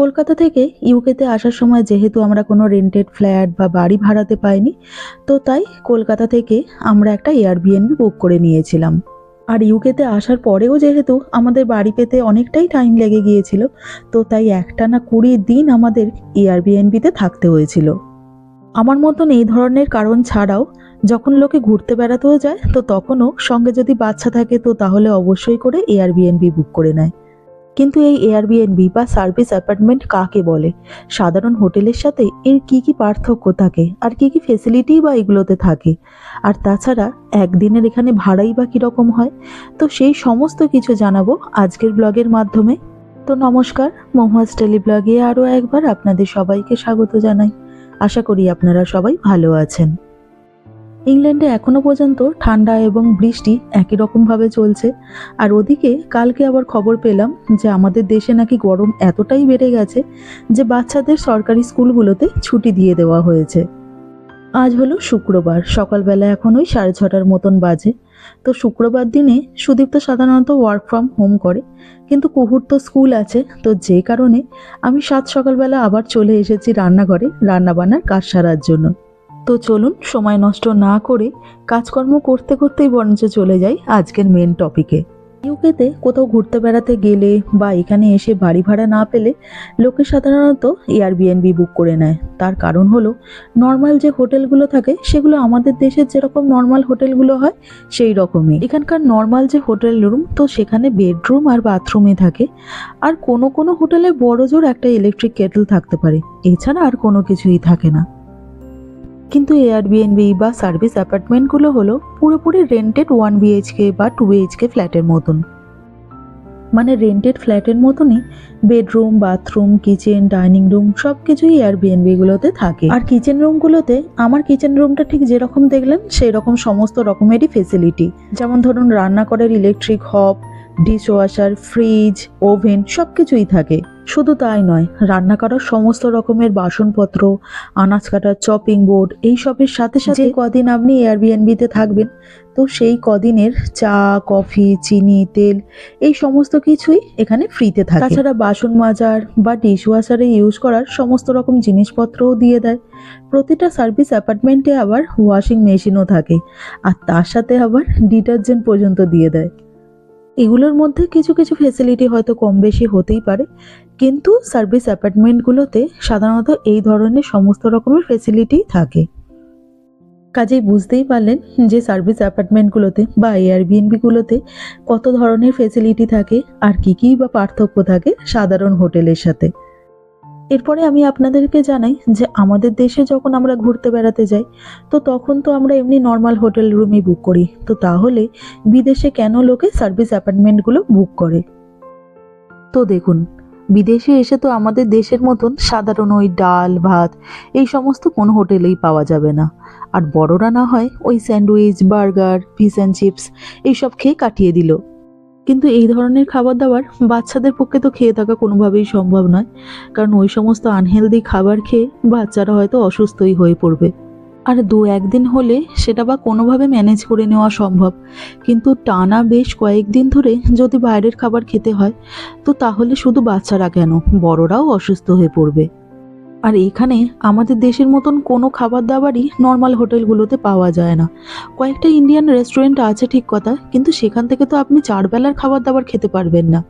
কলকাতা থেকে ইউকেতে আসার সময় যেহেতু আমরা কোনো রেন্টেড ফ্ল্যাট বা বাড়ি ভাড়াতে পাইনি, তো তাই কলকাতা থেকে আমরা একটা এয়ারবিএনবি বুক করে নিয়েছিলাম। আর ইউকেতে আসার পরেও যেহেতু আমাদের বাড়ি পেতে অনেকটাই টাইম লেগে গিয়েছিল, তো তাই একটা না কুড়ি দিন আমাদের এয়ারবিএনবিতে থাকতে হয়েছিল। আমার মতন এই ধরনের কারণ ছাড়াও যখন লোকে ঘুরতে বেড়াতেও যায়, তো তখনও সঙ্গে যদি বাচ্চা থাকে, তো তাহলে অবশ্যই করে এয়ারবিএনবি বুক করে নেয়। কিন্তু এই এয়ারবিএনবি বা সার্ভিস অ্যাপার্টমেন্ট কাকে বলে? সাধারণ হোটেলের সাথে এর কি কি পার্থক্য থাকে? আর কি কি ফেসিলিটি বা এগুলোতে থাকে? আর তাছাড়া একদিনের এখানে ভাড়াই বা কীরকম হয়? তো সেই সমস্ত কিছু জানাব আজকের ব্লগের মাধ্যমে। তো নমস্কার মহুয়াজ টেলি ব্লগে আরও একবার আপনাদের সবাইকে স্বাগত জানাই। আশা করি আপনারা সবাই ভালো আছেন। ইংল্যান্ডে এখনও পর্যন্ত ঠান্ডা এবং বৃষ্টি একই রকমভাবে চলছে। আর ওদিকে কালকে আবার খবর পেলাম যে আমাদের দেশে নাকি গরম এতটাই বেড়ে গেছে যে বাচ্চাদের সরকারি স্কুলগুলোতে ছুটি দিয়ে দেওয়া হয়েছে। আজ হলো শুক্রবার, সকালবেলা এখন ওই সাড়ে ছটার মতন বাজে। তো শুক্রবার দিনে সুদীপ্ত সাধারণত ওয়ার্ক ফ্রম হোম করে, কিন্তু কুহুর তো স্কুল আছে, তো যে কারণে আমি সাত সকালবেলা আবার চলে এসেছি রান্নাঘরে রান্নাবান্নার কাজ সারার জন্য। তো চলুন, সময় নষ্ট না করে কাজকর্ম করতে করতেই বরঞ্চ চলে যাই আজকের মেন টপিকে ইউকেতে কোথাও ঘুরতে বেড়াতে গেলে বা এখানে এসে বাড়ি ভাড়া না পেলে লোকে সাধারণত এয়ারবিএনবি বুক করে নেয়। তার কারণ হলো নর্মাল যে হোটেলগুলো থাকে, সেগুলো আমাদের দেশের যেরকম নর্মাল হোটেলগুলো হয়, সেই রকমই। এখানকার নর্মাল যে হোটেল রুম তো সেখানে বেডরুম আর বাথরুমই থাকে। আর কোনো কোনো হোটেলে বড় জোর একটা ইলেকট্রিক কেটল থাকতে পারে। এছাড়া আর কোনো কিছুই থাকে না। কিন্তু এয়ারবিএনবি বা সার্ভিস অ্যাপার্টমেন্টগুলো হলো পুরোপুরি রেন্টেড ওয়ান বিএইচকে বা টু বিএইচকে ফ্ল্যাটের মতন। মানে রেন্টেড ফ্ল্যাটের মতনই bedroom bathroom kitchen dining room সব কিছুই এয়ারবিএনবিগুলোতে থাকে। আর কিচেন রুমগুলোতে আমার কিচেন রুমটা ঠিক যেরকম দেখলেন সেই রকম সমস্ত রকমেরই ফেসিলিটি যেমন ধরুন রান্না করার ইলেকট্রিক হব ডিশ ওয়াশার ফ্রিজ ওভেন সব কিছুই থাকে। শুধু তাই নয় রান্না করার সমস্ত রকমের বাসনপত্র আনাজ কাটার চপিং বোর্ড এইসবের সাথে সাথে কদিন আপনি এয়ারবিএনবিতে থাকবেন। তো সেই কদিনের চা কফি চিনি তেল এই সমস্ত কিছুই এখানে ফ্রিতে থাকে। তাছাড়া বাসন মাজার বা ডিশ ওয়াশারে ইউজ করার সমস্ত রকম জিনিসপত্রও দিয়ে দেয়। প্রতিটা সার্ভিস অ্যাপার্টমেন্টে আবার ওয়াশিং মেশিনও থাকে। আর তার সাথে আবার ডিটারজেন্ট পর্যন্ত দিয়ে দেয়। এগুলোর মধ্যে কিছু কিছু ফেসিলিটি হয়তো কম বেশি হতেই পারে, কিন্তু সার্ভিস অ্যাপার্টমেন্টগুলোতে সাধারণত এই ধরনের সমস্ত রকমের ফেসিলিটি থাকে। কাজেই বুঝতেই পারলেন যে সার্ভিস অ্যাপার্টমেন্টগুলোতে বা এয়ারবিএনবিগুলোতে কত ধরনের ফেসিলিটি থাকে আর কী কী বা পার্থক্য থাকে সাধারণ হোটেলের সাথে। এরপরে আমি আপনাদেরকে জানাই যে আমাদের দেশে যখন আমরা ঘুরতে বেড়াতে যাই, তো তখন তো আমরা এমনি নর্মাল হোটেল রুমই বুক করি। তো তাহলে বিদেশে কেন লোকে সার্ভিস অ্যাপার্টমেন্টগুলো বুক করে? তো দেখুন, বিদেশে এসে তো আমাদের দেশের মতন সাধারণ ওই ডাল, ভাত, এই সমস্ত কোনো হোটেলেই পাওয়া যাবে না। আর বড়রা না হয় ওই sandwich, burger fish and chips এইসব খেয়ে কাটিয়ে দিল। কিন্তু এই ধরনের খাবার দাবার বাচ্চাদের পক্ষে তো খেয়ে থাকা কোনোভাবেই সম্ভব নয়। কারণ ওই সমস্ত আনহেলদি খাবার খেয়ে বাচ্চারা হয়তো অসুস্থই হয়ে পড়বে। আর দু একদিন হলে সেটা বা কোনোভাবে ম্যানেজ করে নেওয়া সম্ভব। কিন্তু টানা বেশ কয়েকদিন ধরে যদি বাইরের খাবার খেতে হয়, তো তাহলে শুধু বাচ্চারা কেন? বড়রাও অসুস্থ হয়ে পড়বে। আর এখানে আমাদের দেশের মতন কোনো খাবার দাবারই নর্মাল হোটেলগুলোতে পাওয়া যায় না। কয়েকটা ইন্ডিয়ান রেস্টুরেন্ট আছে ঠিক কথা, কিন্তু সেখান থেকে তো আপনি চার বেলার খাবার দাবার খেতে পারবেন না।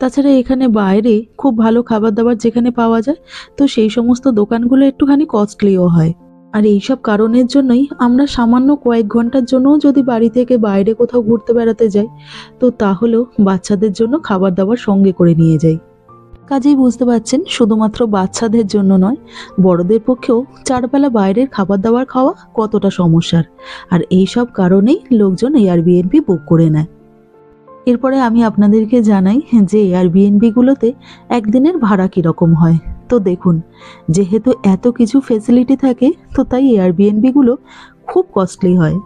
তাছাড়া এখানে বাইরে খুব ভালো খাবার দাবার যেখানে পাওয়া যায়, তো সেই সমস্ত দোকানগুলো একটুখানি কস্টলিও হয়। আর এইসব কারণের জন্যই আমরা সামান্য কয়েক ঘণ্টার জন্যও যদি বাড়ি থেকে বাইরে কোথাও ঘুরতে বেড়াতে যাই, তো তাহলেও বাচ্চাদের জন্য খাবার দাবার সঙ্গে করে নিয়ে যাই। কাজেই বুঝতে পারছেন শুধুমাত্র বাচ্চাদের জন্য নয়, বড়দের পক্ষেও চারবেলা বাইরের খাবার দাবার খাওয়া কতটা সমস্যার। আর এই সব কারণেই লোকজন এয়ারবিএনবি বুক করে নেয়। এরপরে আমি আপনাদেরকে জানাই যে এয়ারবিএনবিগুলোতে একদিনের ভাড়া কীরকম হয়। তো দেখুন, যেহেতু এত কিছু ফেসিলিটি থাকে, তো তাই এয়ারবিএনবিগুলো খুব কস্টলি হয়।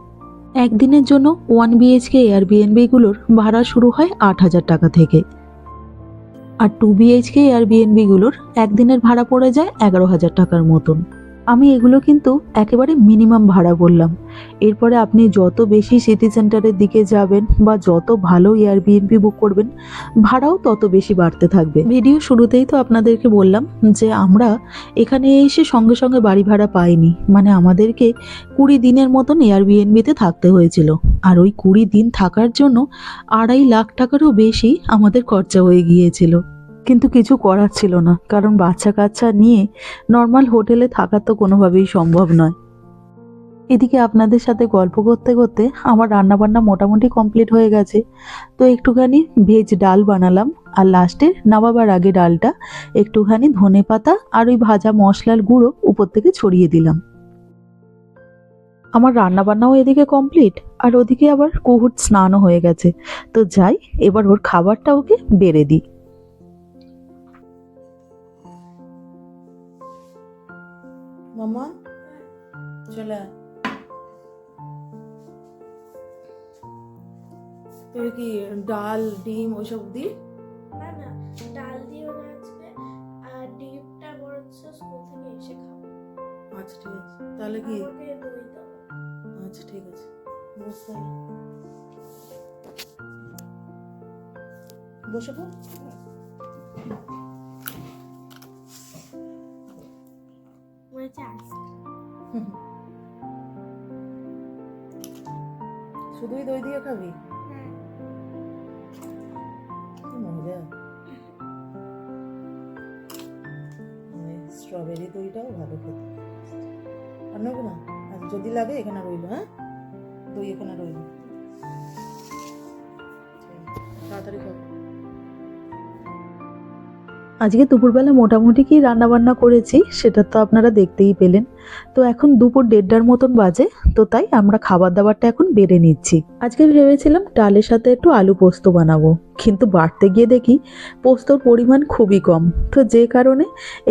একদিনের জন্য ওয়ান বিএইচকে এয়ারবিএনবিগুলোর ভাড়া শুরু হয় আট হাজার টাকা থেকে। আর টু বিএইচকে এয়ারবিএনবিগুলোর একদিনের ভাড়া পড়ে যায় এগারো হাজার টাকার মতন। আমি এগুলো কিন্তু একেবারে মিনিমাম ভাড়া বললাম। এরপরে আপনি যত বেশি সিটি সেন্টারের দিকে যাবেন বা যত ভালো এয়ারবিএনবি বুক করবেন, ভাড়াও তত বেশি বাড়তে থাকবে। ভিডিও শুরুতেই তো আপনাদেরকে বললাম যে আমরা এখানে এসে সঙ্গে সঙ্গে বাড়ি ভাড়া পাইনি। মানে আমাদেরকে কুড়ি দিনের মতন এয়ারবিএনবিতে থাকতে হয়েছিল। আর ওই কুড়ি দিন থাকার জন্য আড়াই লাখ টাকারও বেশি আমাদের খরচা হয়ে গিয়েছিল। কিন্তু কিছু করার ছিল না, কারণ বাচ্চা কাচ্চা নিয়ে নর্মাল হোটেলে থাকা তো কোনোভাবেই সম্ভব নয়। এদিকে আপনাদের সাথে গল্প করতে করতে আমার রান্নাবান্না মোটামুটি কমপ্লিট হয়ে গেছে। তো একটুখানি ভেজ ডাল বানালাম, আর লাস্টে নামাবার আগে ডালটা, একটুখানি ধনে পাতা আর ওই ভাজা মশলার গুঁড়ো উপর থেকে ছড়িয়ে দিলাম। আমার রান্নাবান্নাও এদিকে কমপ্লিট আর ওদিকে আবার কুহুর স্নানও হয়ে গেছে। তো যাই, এবার ওর খাবারটা ওকে বেড়ে দিই। মামা? চলে। তুই কি ডাল ডিম ওইসব দি না না ডাল দিও না আজকে আর ডিমটা বরঞ্চ স্কুল থেকে এসে খাব। আচ্ছা ঠিক আছে। তাহলে কি? আমাকে দই দাও। আচ্ছা ঠিক আছে। বস। তাহলে বসে পড়। মনে হচ্ছে আইসক্রিম। শুধুই দই দিয়ে খাবি? হ্যাঁ। মজা। স্ট্রবেরি দইটাও ভালো খেতে। আর নেব না। আর যদি লাগে এখানে রইল হ্যাঁ? দই এখানে রইল। তাড়াতাড়ি খাও। আজকে দুপুরবেলা মোটামুটি কি রান্নাবান্না করেছি, সেটা তো আপনারা দেখতেই পেলেন। তো এখন দুপুর দেড়টার মতন বাজে, তো তাই আমরা খাবার দাবারটা এখন বেড়ে নিচ্ছি। আজকে ভেবেছিলাম ডালের সাথে একটু আলু পোস্ত বানাবো, কিন্তু বাড়তে গিয়ে দেখি পোস্তর পরিমাণ খুবই কম। তো যে কারণে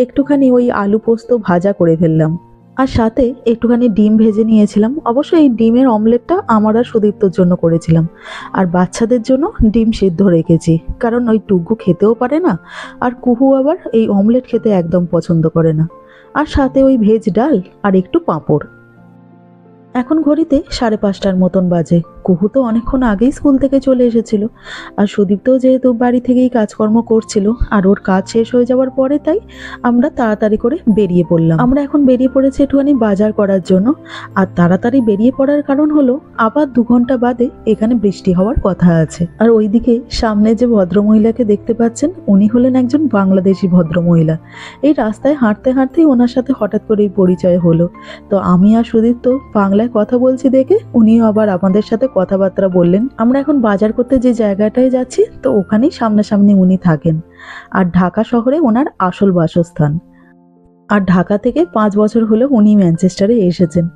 একটুখানি ওই আলু পোস্ত ভাজা করে ফেললাম। আর সাথে একটুখানি ডিম ভেজে নিয়েছিলাম। অবশ্য এই ডিমের অমলেটটা আমার আর সুদীপ্তর জন্য করেছিলাম। আর বাচ্চাদের জন্য ডিম সিদ্ধ রেখেছি। কারণ ওই টুকু খেতেও পারে না, আর কুহু আবার এই অমলেট খেতে একদম পছন্দ করে না। আর সাথে ওই ভেজ ডাল আর একটু পাঁপড়। এখন ঘড়িতে সাড়ে পাঁচটার মতন বাজে। কুহু তো অনেকক্ষণ আগেই স্কুল থেকে চলে এসেছিল। আর সুদীপ্তও যেহেতু বাড়ি থেকেই কাজকর্ম করছিল, আর ওর কাজ শেষ হয়ে যাওয়ার পরে তাই আমরা তাড়াতাড়ি করে বেরিয়ে পড়লাম। আমরা এখন বেরিয়ে পড়েছি একটুখানি বাজার করার জন্য, আর তাড়াতাড়ি বেরিয়ে পড়ার কারণ হলো, আবার দু ঘণ্টা বাদে এখানে বৃষ্টি হওয়ার কথা আছে। আর ওইদিকে সামনে যে ভদ্রমহিলাকে দেখতে পাচ্ছেন, উনি হলেন একজন বাংলাদেশি ভদ্রমহিলা। এই রাস্তায় হাঁটতে হাঁটতেই ওনার সাথে হঠাৎ করেই পরিচয় হলো। তো আমি আর সুদীপ তো বাংলায় কথা বলছি দেখে উনিও আবার আমাদের সাথে কথাবার্তা বললেন, আমরা এখন বাজার করতে যে জায়গাটায় যাচ্ছি, তো ওখানেই সামনাসামনি উনি থাকেন। আর ঢাকা শহরে ওনার আসল বাসস্থান। আর ঢাকা থেকে পাঁচ বছর হলো উনি ম্যানচেস্টারে এসেছেন।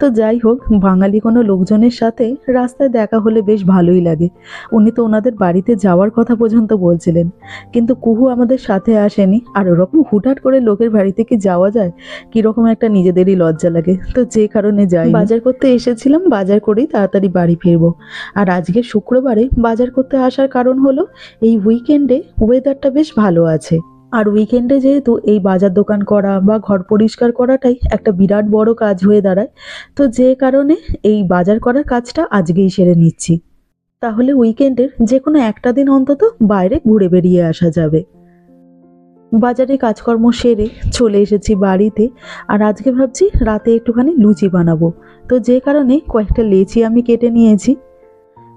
তো যাই হোক, বাঙালি কোনো লোকজনের সাথে রাস্তায় দেখা হলে বেশ ভালোই লাগে। উনি তো ওনাদের বাড়িতে যাওয়ার কথা পর্যন্ত বলছিলেন। কিন্তু কুহু আমাদের সাথে আসেনি। আর ওরকম হুটহাট করে লোকের বাড়িতে কি যাওয়া যায়? কীরকম একটা নিজেদেরই লজ্জা লাগে। তো যে কারণে যাই বাজার করতে এসেছিলাম, বাজার করেই তাড়াতাড়ি বাড়ি ফিরবো। আর আজকে শুক্রবারে বাজার করতে আসার কারণ হলো, এই উইকেন্ডে ওয়েদারটা বেশ ভালো আছে। আর উইকেন্ডে যেহেতু এই বাজার দোকান করা বা ঘর পরিষ্কার করাটাই একটা বিরাট বড় কাজ হয়ে দাঁড়ায়, তো যে কারণে এই বাজার করার কাজটা আজকেই সেরে নিচ্ছি। তাহলে উইকেন্ডের যে কোনো একটা দিন অন্তত বাইরে ঘুরে বেরিয়ে আসা যাবে। বাজারে কাজকর্ম সেরে চলে এসেছি বাড়িতে, আর আজকে ভাবছি রাতে একটুখানি লুচি বানাবো। তো যে কারণে কয়েকটা লেচি আমি কেটে নিয়েছি।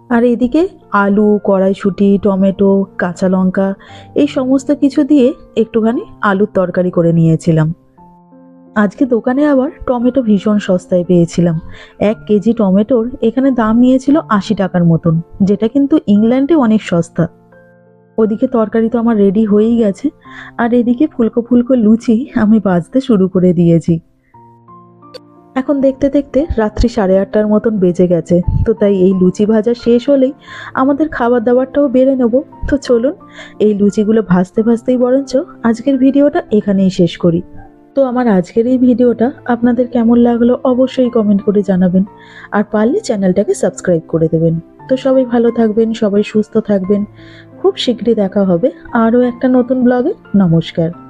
আর এদিকে আলু, কড়াইশুঁটি, টমেটো, কাঁচা লঙ্কা এই সমস্ত কিছু দিয়ে একটুখানি আলুর তরকারি করে নিয়েছিলাম। আজকে দোকানে আবার টমেটো ভীষণ সস্তায় পেয়েছিলাম। এক কেজি টমেটোর এখানে দাম নিয়েছিল আশি টাকার মতন, যেটা কিন্তু ইংল্যান্ডে অনেক সস্তা। ওদিকে তরকারি তো আমার রেডি হয়েই গেছে, আর এদিকে ফুলকো ফুলকো লুচি আমি বাজতে শুরু করে দিয়েছি। এখন দেখতে দেখতে রাত্রি সাড়ে আটটার মতন বেজে গেছে। তো তাই এই লুচি ভাজা শেষ হলেই আমাদের খাবার দাবারটাও বেড়ে নেব। তো চলুন, এই লুচিগুলো ভাজতে ভাজতেই বরঞ্চ আজকের ভিডিওটা এখানেই শেষ করি। তো আমার আজকের এই ভিডিওটা আপনাদের কেমন লাগল অবশ্যই কমেন্ট করে জানাবেন। আর পারলে চ্যানেলটাকে সাবস্ক্রাইব করে দেবেন। তো সবাই ভালো থাকবেন, সবাই সুস্থ থাকবেন। খুব শীঘ্রই দেখা হবে আরও একটা নতুন ব্লগে নমস্কার।